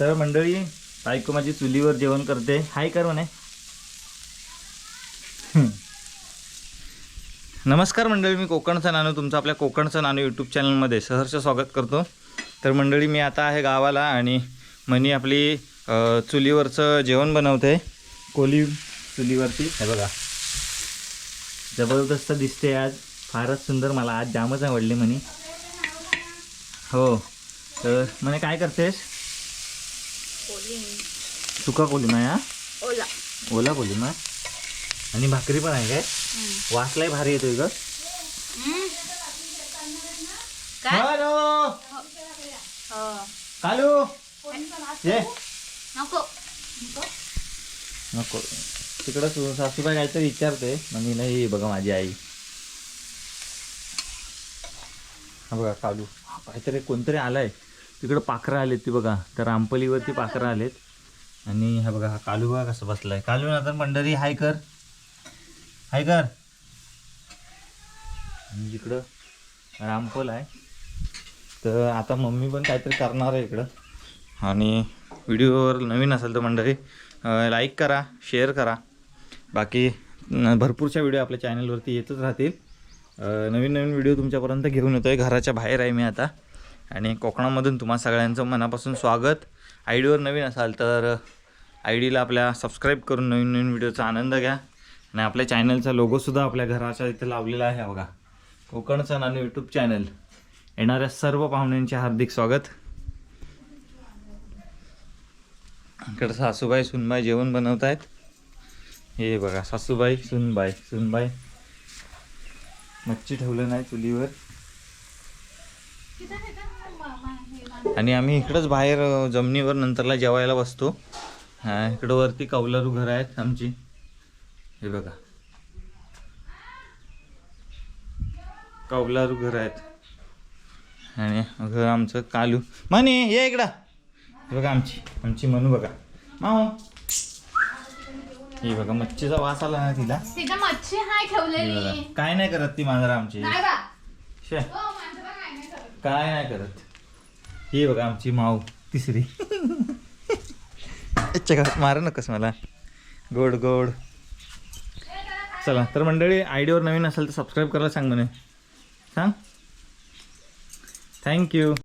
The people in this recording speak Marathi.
तर मंडळी बायको माझी चुलीवर जेवण करते. हाय कर म्हणे नमस्कार मंडळी मी कोकणचा नानू तुमचं आपल्या कोकणचं नानू यूट्यूब चॅनलमध्ये सहर्ष स्वागत करतो. तर मंडळी मी आता आहे गावाला आणि मनी आपली चुलीवरचं जेवण बनवते. कोली चुलीवरती. हे बघा. जबरदस्त दिसते आज. फारच सुंदर मला आज जामच आवडली म्हणे हो. तर म्हणे काय करतेस? सुका कोलिमा या ओला ओला कोलिमा आणि भाकरी पण आहे काय वासलाय भारी येतोय ग हो कालू ये नको नको तिकडं सासूबाई काहीतरी विचारते म्हणजे नाही बघा माझी आई हा बघा कालू काहीतरी कोणतरी आलाय तिकडं पाखरं आलेत ती बघा. तर रामपलीवरती पाखरं आलेत. आणि हा बघा हा कालू बघा कसं बसलाय. कालू नंतर मंडळी हाय कर. हाय कर. आणि इकडं रामपल आहे. तर आता मम्मी पण काहीतरी करणार आहे इकडं. आणि व्हिडिओवर नवीन असेल तर मंडळी लाईक करा शेअर करा. बाकी भरपूरच्या व्हिडिओ आपल्या चॅनलवरती येतच राहतील. नवीन नवीन व्हिडिओ तुमच्यापर्यंत घेऊन येतो आहे घराच्या बाहेर आहे मी आता. आणि कोकणामधून तुम्हा सगळ्यांचं मनापासून स्वागत. आय डीवर नवीन असाल तर आय डीला आपल्या सबस्क्राईब करून नवीन नवीन व्हिडिओचा आनंद घ्या. आणि आपल्या चॅनलचा लोगोसुद्धा आपल्या घराच्या इथे लावलेला आहे बघा. कोकणचा नानू यूट्यूब चॅनल. येणाऱ्या सर्व पाहुण्यांचे हार्दिक स्वागत. इकडं सासूबाई सुनबाई जेवण बनवत आहेत हे बघा सासूबाई सुनबाई सुनबाई. मच्छी ठेवलं नाही चुलीवर. आणि आम्ही इकडंच बाहेर जमिनीवर नंतरला जेवायला बसतो. हा इकडं वरती कौलारू घर आहेत आमची. हे बघा. कौलारू घर आहेत. आणि घर आमचं कालू. म्हणे ये इकडं. हे बघा आमची आमची मनू बघा. माऊ हे बघा मच्छीचा वास आला ना तिला. तिथं मच्छी हाय बघा. ठेवलेली काय नाही करत ती मांजरा आमची. हो, काय नाही करत. ही बघा आमची माऊ तिसरी. चका मार नकस मला. गोड गोड. चला तर मंडळी आयडियावर नवीन असेल तर सबस्क्राईब करायला सांग म्हणे सांग. थँक्यू